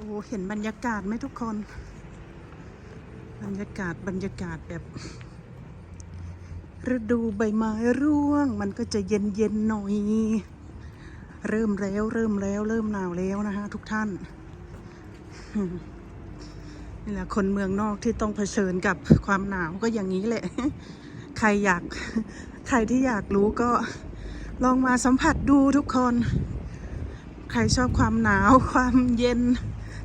อ้เห็นบรรยากาศไหมทุกคน บรรยากาศบรรยากาศแบบ ฤดูใบไม้ร่วง มันก็จะเย็นเย็นหน่อย เริ่มแล้วเริ่มแล้ว เริ่มหนาวแล้วนะคะทุกท่านนี่แหละคนเมืองนอกที่ต้องเผชิญกับความหนาวก็อย่างนี้แหละ ใครอยาก ใครที่อยากรู้ก็ลองมาสัมผัสดูทุกคน ใครชอบความหนาวความเย็น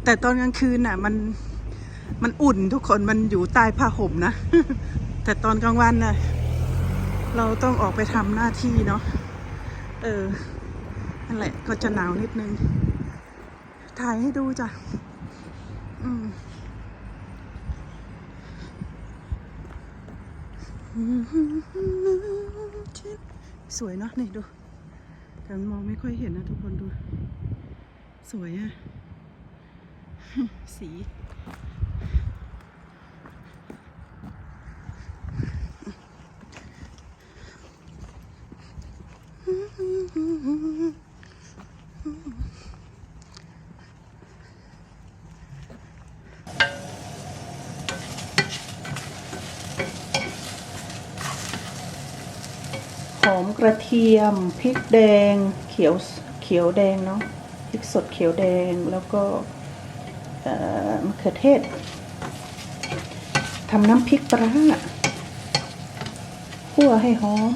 แต่ตอนกลางคืนน่ะ มันมันอุ่นทุกคนมันอยู่ใต้ผ้าห่มนะ แต่ตอนกลางวันน่ะ เราต้องออกไปทำหน้าที่เนาะเออนั่นแหละก็จะหนาวนิดนึง ถ่ายให้ดูจ้ะอืมสวยเนาะนี่ดูแต่มันมองไม่ค่อยเห็นนะทุกคนดู สวยอะ สี หอมกระเทียมพริกแดงเขียวเขียวแดงเนาะพริกสดเขียวแดงแล้วก็ มะเขือเทศทำน้ำพริกปลาคั่วให้หอม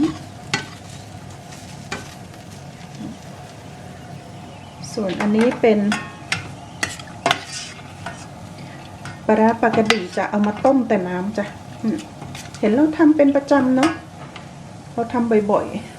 ส่วนอันนี้เป็นปลาร้าปกติจะเอามาต้มแต่น้ำจ้ะเห็นเราทำเป็นประจำเนาะเราทำบ่อยๆ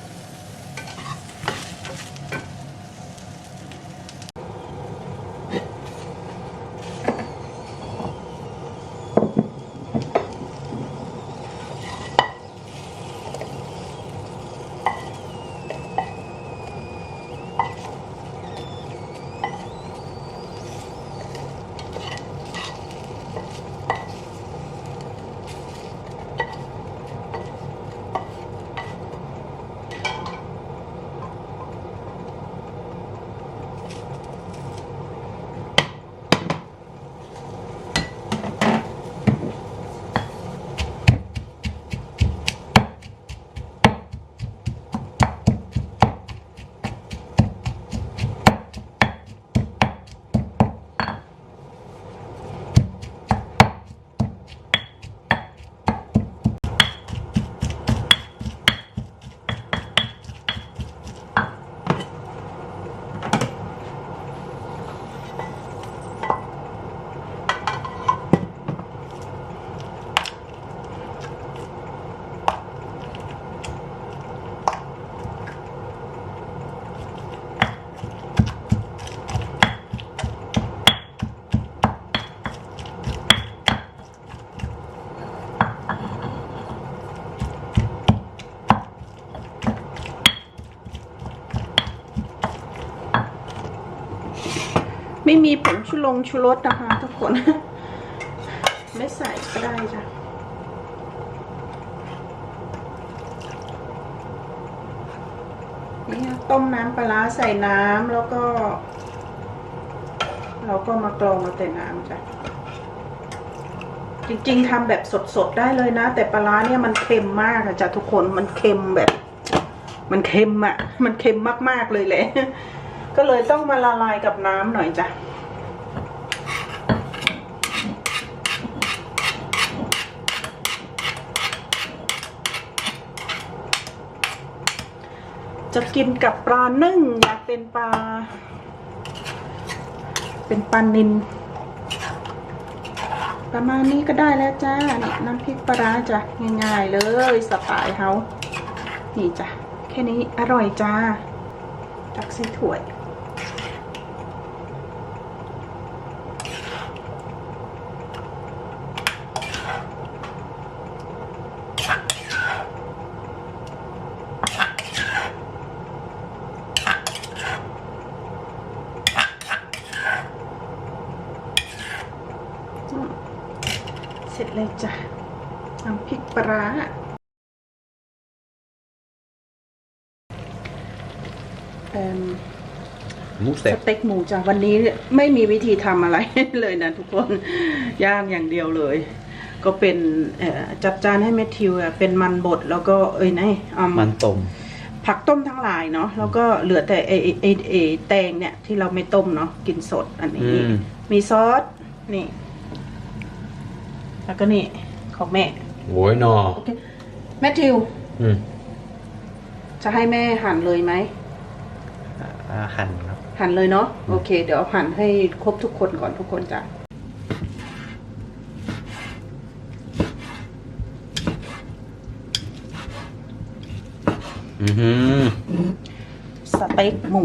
ลงชูรสนะคะทุกคน ไม่ใส่ก็ได้จ้ะนี่ต้มน้ำปลาใส่น้ำแล้วก็ เราก็มากรองมาแต่น้ำจ้ะจริง ๆทำแบบสดๆได้เลยนะ แต่ปลาร้าเนี่ยมันเค็มมากอะจ้ะทุกคนมันเค็มแบบ มันเค็มอะมันเค็มมากๆเลยแหละก็เลยต้องมาละลายกับน้ำหน่อยจ้ะ จะกินกับปลานึ่งอยากเป็นปลา เป็นปลานินประมาณนี้ก็ได้แล้วจ้านี่น้ำพริกปลาจ้ะง่ายๆเลยสไตล์เฮานี่จ้ะแค่นี้อร่อยจ้าตักใส่ถ้วย เสร็จเลยจ้ะน้ำพริกปลาร้า เอิ่มหมูสเซ็ตเต็กหมูจ้ะวันนี้ไม่มีวิธีทำอะไรเลยนะทุกคนย่างอย่างเดียวเลย ก็เป็นเอ่อจัดจานให้แมทธิวอะเป็นมันบดแล้วก็เอ้ยไงอืมมันต้มผักต้มทั้งหลายเนาะแล้วก็เหลือแต่ไอไอ้ไอไอแตงเนี่ย ที่เราไม่ต้มเนาะกินสดอันนี้อืมมีซอสนี่ แล้วก็นี่ของแม่โอ้ยนอโอเคแมทธิวอืมจะให้แม่หั่นเลยไหมอ่าหั่นครับ หั่นเลยเนาะโอเค เดี๋ยวหั่นให้ครบทุกคนก่อนทุกคนจ้ะอือหือสเต็กหมู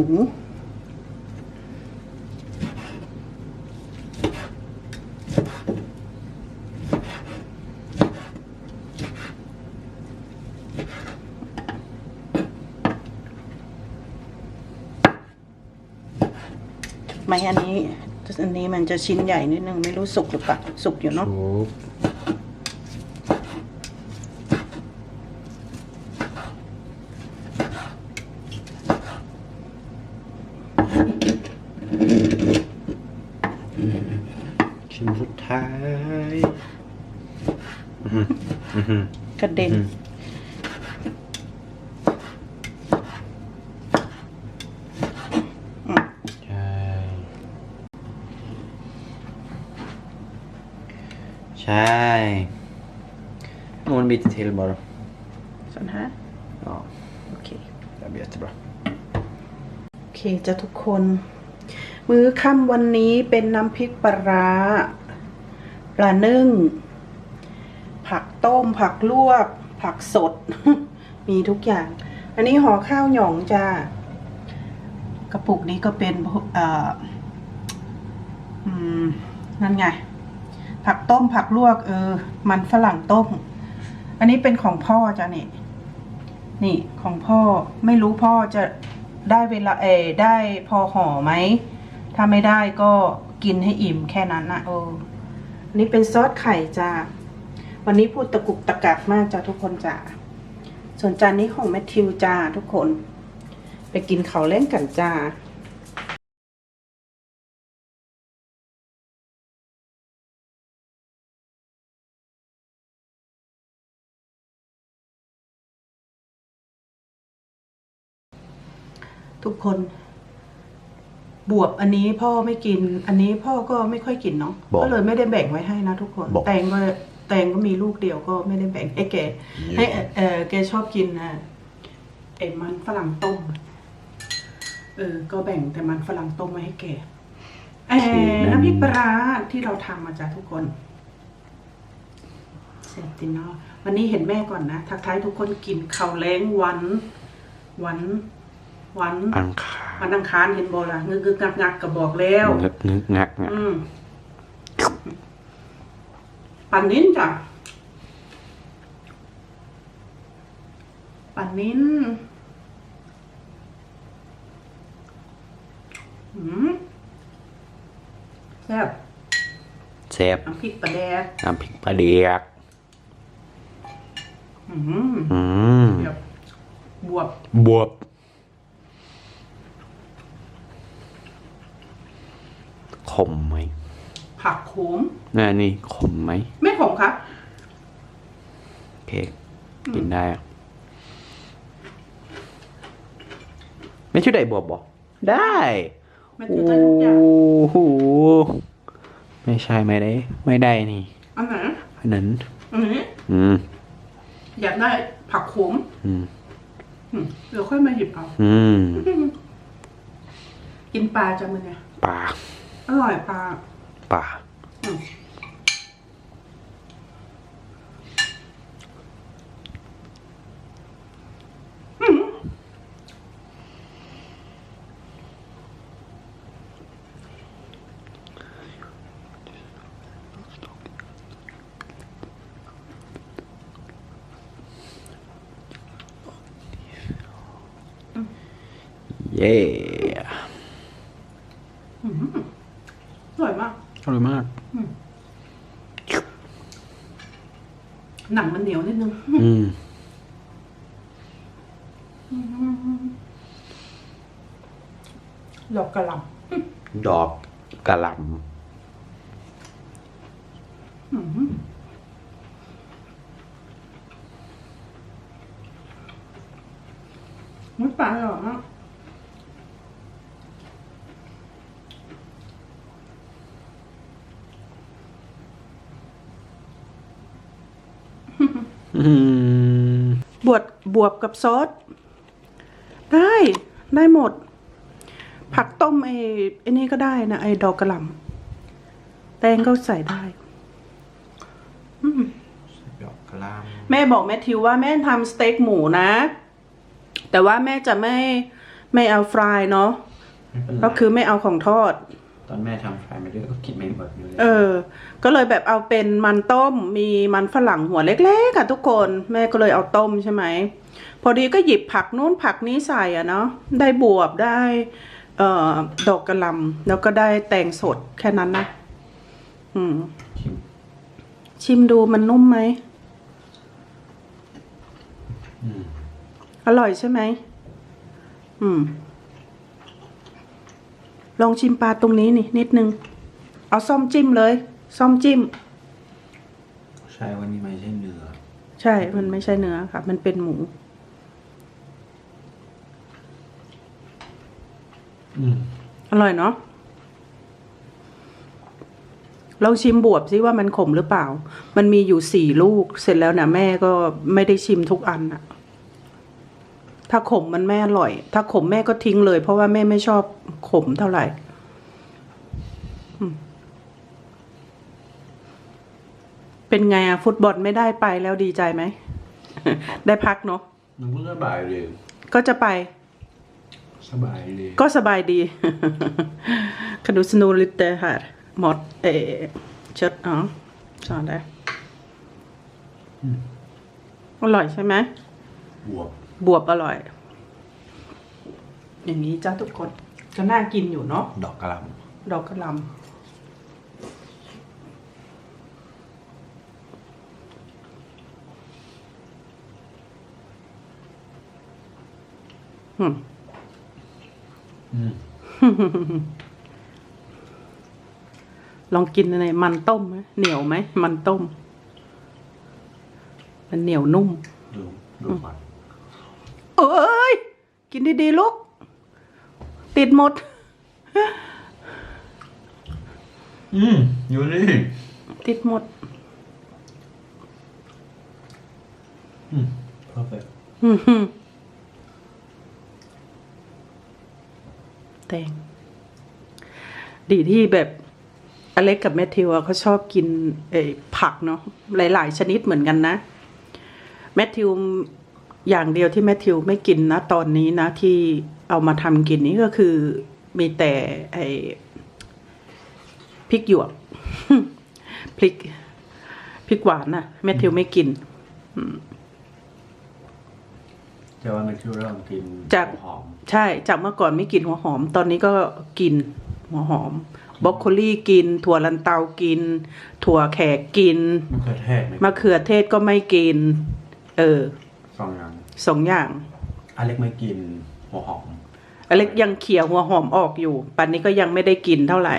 ไม่อันนี้ อันนี้มันจะชิ้นใหญ่นิดนึงไม่รู้สุกหรือเปล่าสุกอยู่เนาะชุบชิ้นสุดท้ายอือหืออือหือก ระเด็น อืม อืม ใช่ ใช่มัน bit till bara ส่วนฮะ ja โอเค det blir jättebra โอเคจ้ะทุกคน มื้อค่ำวันนี้เป็นน้ำพริกปลาร้าปลานึ่ง ผักต้ม ผักลวก ผักสด มีทุกอย่าง อันนี้ห่อข้าวหยองจ้ากระปุกนี้ก็เป็นเอ่ออืมนั่นไง ผักต้มผักลวก เออ มันฝรั่งต้ม อันนี้เป็นของพ่อจ้ะนี่ นี่ของพ่อไม่รู้พ่อจะได้เวลาเอได้พอห่อไหม ถ้าไม่ได้ก็กินให้อิ่มแค่นั้นนะเอออันนี้เป็นซอสไข่จ้าวันนี้พูดตะกุกตะกักมากจ้าทุกคนจ้าส่วนจานนี้ของแมทธิวจ้าทุกคน ไปกินเขาเล่นกันจ้า ทุกคน บวบอันนี้พ่อไม่กิน อันนี้พ่อก็ไม่ค่อยกินเนาะบอกก็เลยไม่ได้แบ่งไว้ให้นะทุกคน บอกแตงก็แตงก็มีลูกเดียวก็ไม่ได้แบ่งให้แกให้เออเออแกชอบกินนะไอ้มันฝรั่งต้มเออ ก็แบ่งแต่มันฝรั่งต้มไว้ให้แกเออน้ำพริกปลาร้าที่เราทำมาจากทุกคน เสร็จตินเนาะวันนี้เห็นแม่ก่อนนะ ทักทายทุกคนกินข้าวแล้งวันวัน วันอังคารวันอังคารเห็นบอล่ะงึกงึกงักงักก็บอกแล้วงึกงึกงักงักอืมปันนิ้นจ้ะปันนิ้นอืมแซ่บแซ่บน้ำพริกปลาแดกน้ำพริกปลาเดียกอืมอืมแบบบวบบวบ ขมไหมผักโขมนี่นี่ขมไหม ไม่ขมครับโอเคกินได้อะไม่ช่วยได้บวบบอกได้ไม่โอ้ถือได้ทุกอย่างโหไม่ใช่ไม่ได้ ไม่ได้นี่อันไหนอันนั้น อันนี้อืม อยากได้ผักโขมอืมอืมเดี๋ยวค่อยมาหยิบเอาอืม กินปลาจังเลยเนี่ยปลา อร่อยปลาปลาอืมเย้ อร่อยมาก อ ร่อยมาก หนังมันเหนียวนิดนึง อืมอดอกกระหล่ดอกกระหลำไม่ปลาหรอกนะำอืม บวบบวบกับซอส ได้ได้หมด ผักต้มไอ้ไอ้นี่ก็ได้นะ ไอ้ดอกกระหล่ำแตงก็ใส่ได้ดอกกระหลแม่บอกแม่ทิวว่าแม่ทำสเต็กหมูนะ แต่ว่าแม่จะไม่ไม่เอาฟรายเนาะำก็คือไม่เอาของทอดต อนแม่ทำไฟมาด้วยก็กินไม่หมดอยู่เลย เออ ก็เลยแบบเอาเป็นมันต้ม มีมันฝรั่งหัวเล็กๆค่ะทุกคนแม่ก็เลยเอาต้มใช่ไหม พอดีก็หยิบผักนู้นผักนี้ใส่อะเนาะได้บวบได้เอ่อดอกกระหลำแล้วก็ได้แตงสดแค่นั้นนะ อืม ชิมชิมดูมันนุ่มไหม อืม อร่อยใช่ไหม อืม ลองชิมปลาตรงนี้นี่นิดนึง เอาซ่อมจิ้มเลย ซ่อมจิ้ม ใช่วันนี้ไม่ใช่เนื้อ ใช่ มันไม่ใช่เนื้อค่ะ มันเป็นหมู อืมอร่อยเนาะลองชิมบวบซิว่ามันขมหรือเปล่า มันมีอยู่สี่ลูก เสร็จแล้วนะแม่ก็ไม่ได้ชิมทุกอันอะ ถ้าขมมันแม่อร่อย ถ้าขมแม่ก็ทิ้งเลย เพราะว่าแม่ไม่ชอบขมเท่าไหร่อืมเป็นไงอะฟุตบอลไม่ได้ไปแล้วดีใจไหม ได้พักเนาะมันก็สบายเลยก็จะไป สบายเลยก็สบายดี kan du sno lite här? Mat, eh, kött, ja. Så där. อร่อยใช่ไหมบวก บวบอร่อย อย่างนี้จ้าทุกคนก็น่ากินอยู่เนาะดอกกระหลดอกกระหลำอืมำอืมลองกินในมันต้มไหมเหนียวไหม มันต้ม มันเหนียวนุ่ม ดูดูก่อนเอ้ย กินดีๆลูก ติดหมด อืมอยู่นี่ติดหมด อืม perfect อื้อหือแตงดีที่แบบอเล็กกับแมทธิวอะเขาชอบกินเออผักเนาะหลาย ๆ ชนิดเหมือนกันนะ แมทธิว อย่างเดียวที่แมทธิวไม่กินนะตอนนี้นะที่เอามาทำกินนี้ก็คือมีแต่ไอพริกหยวกพริกพริกหวานนะแมทธิวไม่กินแต่ว่ามันคือเริ่มกินจากหอม ใช่ จากเมื่อก่อนไม่กินหัวหอม ตอนนี้ก็กินหัวหอมบรอกโคลีกิน ถั่วลันเตากิน ถั่วแขกกินมะเขือเทศไหมมะเขือเทศก็ไม่กิน เออส องอย่างสองอย่างอเล็กไม่กินหัวหอมอเล็กยังเขี่ยหัวหอมออกอยู่ปันนี้ก็ยังไม่ได้กินเท่าไหร่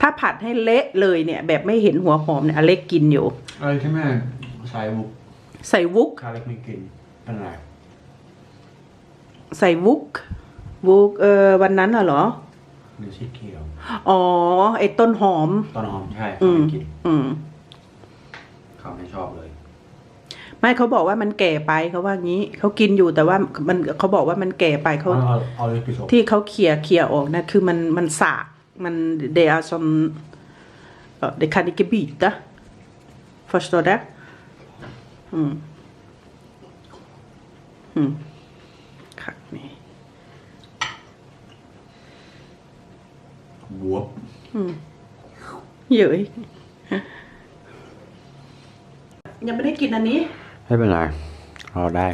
ถ้าผัดให้เละเลยเนี่ย แบบไม่เห็นหัวหอมเนี่ยอเล็กกินอยู่อะไรที่แม่ใส่บุกใส่วุกอเล็กไม่กินเป็นไรใส่วุกวุกเออวันนั้นน่ะเหรอหรือสีเขียวอ๋อไอ้ต้นหอมตอนหอมใช่อืเขามไม่กินอืมเขาไม่ชอบเลย ไม่เขาบอกว่ามันแก่ไปเขาว่างี้เขากินอยู่แต่ว่ามันเขาบอกว่ามันแก่ไปเขาเอาเอาเอาเลยพี่โซที่เขาเขี่ยเขี่ยออกนะคือมันมันสากมันเดีย som ja, det kan inte byta förstår du mm mm คักนี่บวบเยอะ ยังไม่ได้กินอันนี้ ไม่เป็นไรรอได้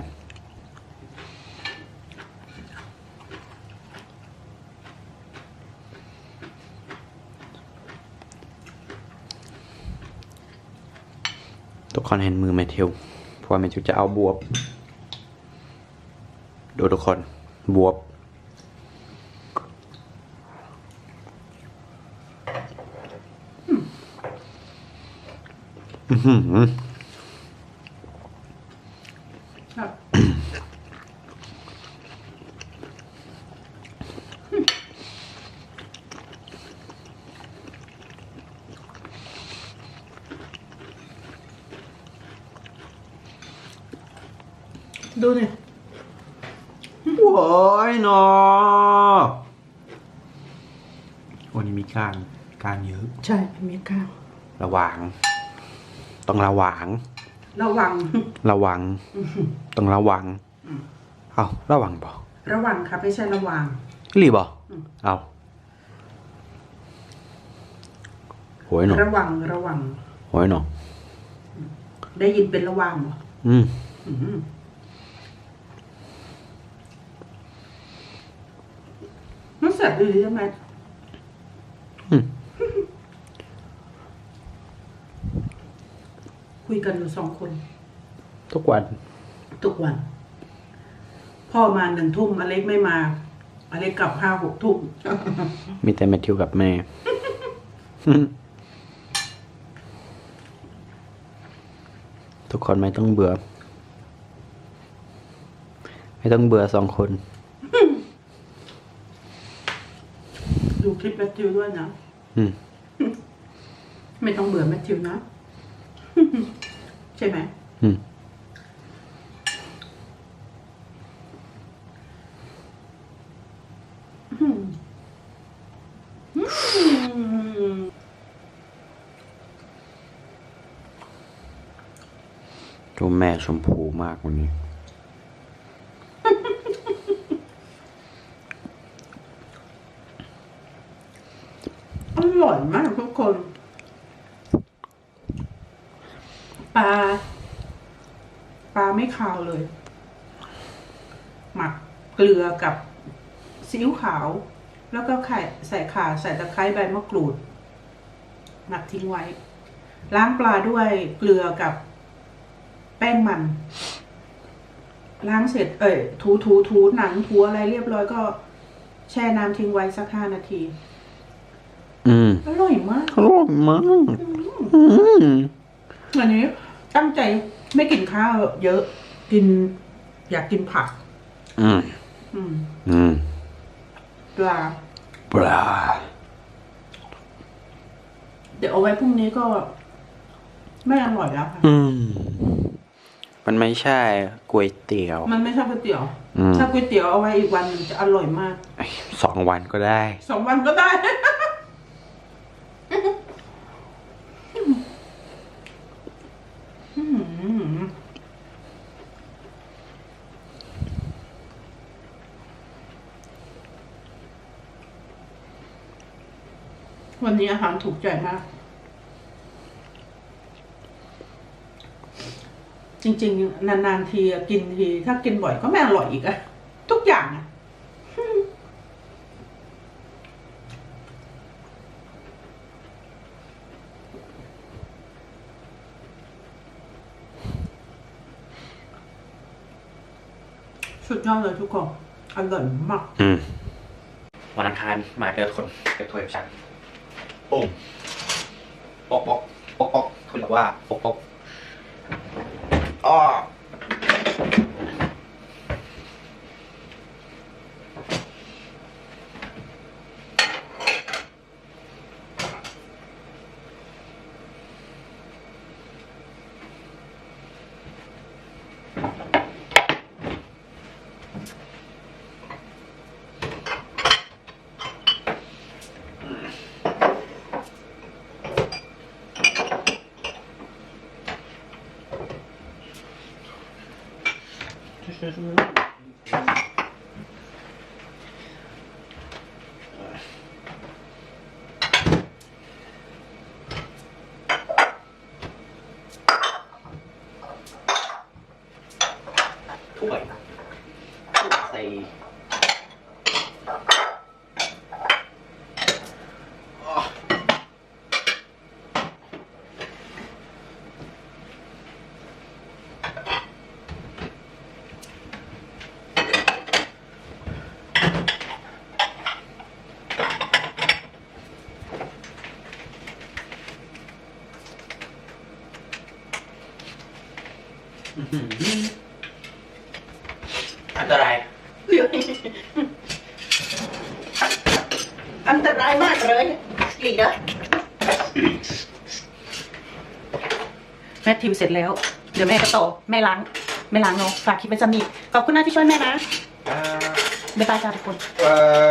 ทุกคนเห็นมือแมทิวเพราะแมทิวจะเอาบวบ ดูทุกคนบวบ嗯ม。 ดูนี่โว้ยนอวันนี้มีการการเยอะ ใช่มีข้าวระวัง ต้องระวัง ระวัง ระวัง ต้องระวัง เอาระวังบ่ระวังครับไม่ใช่ระวังรีบบ่อืมเอาโหยหนอระวังระวังโหยหนอได้ยินเป็นระวังเหรออืม อืมมันแสบดีใช่ไหมอืม คุยกันอยู่สองคน ทุกวัน ทุกวัน พ่อมาหนึ่งทุ่มอเล็กไม่มา อเล็กกลับห้าหกทุ่มมีแต่แมทธิวกับแม่ ทุกคนไม่ต้องเบื่อ ไม่ต้องเบื่อสองคน ดู คลิปแมทธิวด้วยนะอืม ไม่ต้องเบื่อแมทธิวนะ ใช่ไหมอืม อืมอืมดูแม่ชมพูมากวันนี้ อร่อยมากทุกคน ปลา ปลาไม่ คาวเลย หมักเกลือกับซีอิ๊วขาว แล้วก็ไข่ใส่ข่าใส่ตะไคร้ใบมะกรูด หมักทิ้งไว้ ล้างปลาด้วยเกลือกับแป้งมัน ล้างเสร็จ เอ่ยถูถูถูหนังถูอะไรเรียบร้อยก็ แช่น้ำทิ้งไว้สักห้านาที อืมอร่อยมากอร่อยมากอืมวันนี้ตั้งใจไม่กินข้าวเยอะ กิน อยากกินผัก อืม อืมอืม ปลา ปลา เดี๋ยวเอาไว้พรุ่งนี้ก็ ไม่อร่อยแล้วค่ะอืม มันไม่ใช่ก๋วยเตี๋ยว มันไม่ใช่ก๋วยเตี๋ยวอืม ถ้าก๋วยเตี๋ยวเอาไว้อีกวันหนึ่งจะอร่อยมาก สองวันก็ได้ สองวันก็ได้ อืม วันนี้อาหารถูกใจมาก จริง ๆ นานๆทีกินที ถ้ากินบ่อยก็ไม่อร่อยอีกอะทุกอย่างอะสุดยอดเลยทุกคนอร่อยมากอืมวันอังคารมาเจอคนเจอถ้วยฉัน ปุ้ปอกปอกปอกปอกคุณบอกว่าปอกปอกอ๋อ ถ้วยถ้วยใส่ อ้ออื้อหืออันตราย อันตรายมากเลยลีนะแม่ทิมเสร็จแล้ว เดี๋ยวแม่ก็ต่อแม่ล้างแม่ล้างเนาะฝากคลิปไว้จะมีขอบคุณนะที่ช่วยแม่นะอ่าบ๊ายบายจ้าทุกคนเอ่อ